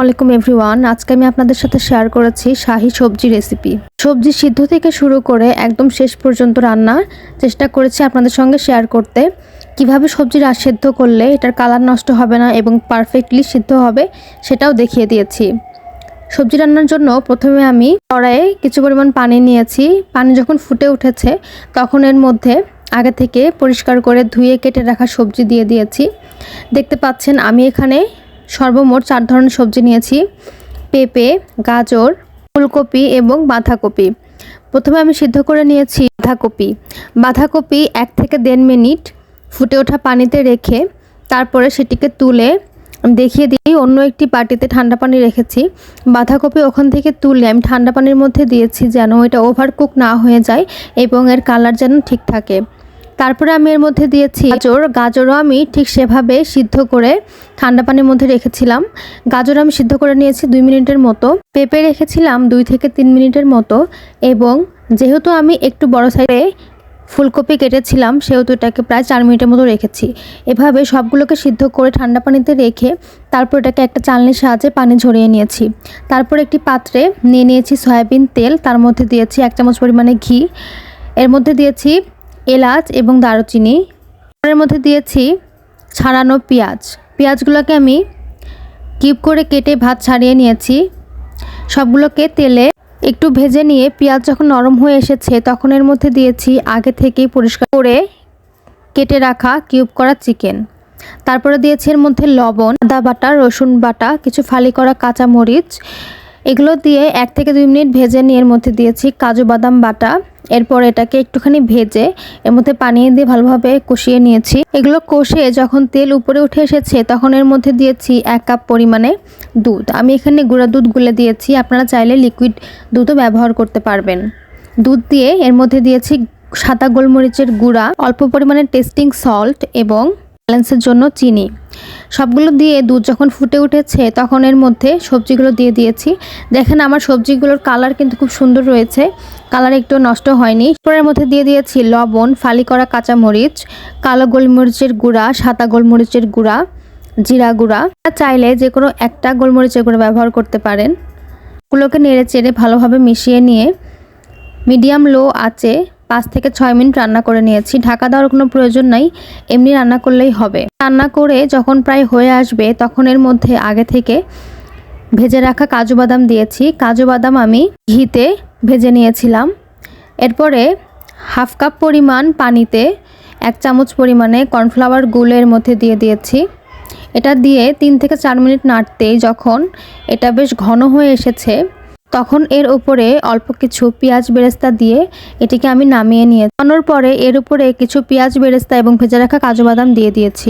আলাইকুম এভরিওয়ান। আজকে আমি আপনাদের সাথে শেয়ার করেছি শাহি সবজি রেসিপি। সবজি সিদ্ধ থেকে শুরু করে একদম শেষ পর্যন্ত রান্না চেষ্টা করেছি আপনাদের সঙ্গে শেয়ার করতে। কীভাবে সবজি সেদ্ধ করলে এটার কালার নষ্ট হবে না এবং পারফেক্টলি সিদ্ধ হবে সেটাও দেখিয়ে দিয়েছি। সবজি রান্নার জন্য প্রথমে আমি কড়াইয়ে কিছু পরিমাণ পানি নিয়েছি। পানি যখন ফুটে উঠেছে, তখন এর মধ্যে আগে থেকে পরিষ্কার করে ধুয়ে কেটে রাখা সবজি দিয়ে দিয়েছি। দেখতে পাচ্ছেন আমি এখানে সর্বমোট চার ধরনের সবজি নিয়েছি। পেঁপে, গাজর, ফুলকপি এবং বাঁধাকপি। প্রথমে আমি সিদ্ধ করে নিয়েছি বাঁধাকপি। বাঁধাকপি এক থেকে দেড় মিনিট ফুটে ওঠা পানিতে রেখে তারপরে সেটিকে তুলে দেখিয়ে দিই। অন্য একটি বাটিতে ঠান্ডা পানি রেখেছি। বাঁধাকপি ওখান থেকে তুলে আমি ঠান্ডা পানির মধ্যে দিয়েছি যেন এটা ওভারকুক না হয়ে যায় এবং এর কালার যেন ঠিক থাকে। তারপরে আমি এর মধ্যে দিয়েছি গাজর। গাজরও আমি ঠিক সেভাবে সিদ্ধ করে ঠান্ডা পানির মধ্যে রেখেছিলাম। গাজর আমি সিদ্ধ করে নিয়েছি দুই মিনিটের মতো। পেঁপে রেখেছিলাম দুই থেকে তিন মিনিটের মতো এবং যেহেতু আমি একটু বড় সাইজে ফুলকপি কেটেছিলাম, সেহেতু এটাকে প্রায় চার মিনিটের মতো রেখেছি। এভাবে সবগুলোকে সিদ্ধ করে ঠান্ডা পানিতে রেখে তারপর এটাকে একটা চালনির সাহায্যে পানি ঝরিয়ে নিয়েছি। তারপর একটি পাত্রে নিয়ে নিয়েছি সয়াবিন তেল, তার মধ্যে দিয়েছি এক চামচ পরিমাণে ঘি। এর মধ্যে দিয়েছি এলাচ এবং দারুচিনি। এর মধ্যে দিয়েছি ছাড়ানো পেঁয়াজ। পেঁয়াজগুলোকে আমি কিপ করে কেটে ভাত ছাড়িয়ে নিয়েছি। সবগুলোকে তেলে একটু ভেজে নিয়ে পেঁয়াজ যখন নরম হয়ে এসেছে, তখন এর মধ্যে দিয়েছি আগে থেকেই পরিষ্কার করে কেটে রাখা কিউব করা চিকেন। তারপরে দিয়েছি এর মধ্যে লবণ, আদা বাটা, রসুন বাটা, কিছু ফালি করা কাঁচা মরিচ এগুলো দিয়ে এক থেকে দুই মিনিট ভেজে নিয়ে এর মধ্যে দিয়েছি কাজু বাদাম বাটা। এরপর এটাকে একটুখানি ভেজে এর মধ্যে পানি দিয়ে ভালোভাবে কষিয়ে নিয়েছি। এগুলো কষে যখন তেল উপরে উঠে এসেছে তখন এর মধ্যে দিয়েছি এক কাপ পরিমাণে দুধ। আমি এখানে গুঁড়া দুধ গুলে দিয়েছি, আপনারা চাইলে লিকুইড দুধও ব্যবহার করতে পারবেন। দুধ দিয়ে এর মধ্যে দিয়েছি সাদা গোলমরিচের গুঁড়া, অল্প পরিমাণে টেস্টিং সল্ট এবং ব্যালেন্সের জন্য চিনি। সবগুলো দিয়ে দুধ যখন ফুটে উঠেছে, তখন এর মধ্যে সবজিগুলো দিয়ে দিয়েছি। দেখেন আমার সবজিগুলোর কালার কিন্তু খুব সুন্দর রয়েছে। কালার একটু নষ্ট হয়নি। এর মধ্যে দিয়ে দিয়েছি লবণ, ফালি করা কাঁচামরিচ, কালো গোলমরিচের গুঁড়া, সাদা গোলমরিচের গুঁড়া, জিরা গুঁড়া। চাইলে যে কোনো একটা গোলমরিচের গুঁড়া ব্যবহার করতে পারেন। গুলোকে নেড়ে চেড়ে ভালোভাবে মিশিয়ে নিয়ে মিডিয়াম লো আছে পাঁচ থেকে ছয় মিনিট রান্না করে নিয়েছি। ঢাকা দেওয়ার কোনো প্রয়োজন নাই, এমনি রান্না করলেই হবে। রান্না করে যখন প্রায় হয়ে আসবে, তখন এর মধ্যে আগে থেকে ভেজে রাখা কাজু বাদাম দিয়েছি। কাজু বাদাম আমি ঘিতে ভেজে নিয়েছিলাম। এরপরে হাফ কাপ পরিমাণ পানিতে এক চামচ পরিমাণে কর্নফ্লাওয়ার গুলের মধ্যে দিয়ে দিয়েছি। এটা দিয়ে তিন থেকে চার মিনিট নাড়তেই যখন এটা বেশ ঘন হয়ে এসেছে তখন এর উপরে অল্প কিছু পেঁয়াজ বেরেস্তা দিয়ে এটিকে আমি নামিয়ে নিয়ে নামানোর পরে এর উপরে কিছু পেঁয়াজ বেরেস্তা এবং ভেজে রাখা কাজু বাদাম দিয়ে দিয়েছি।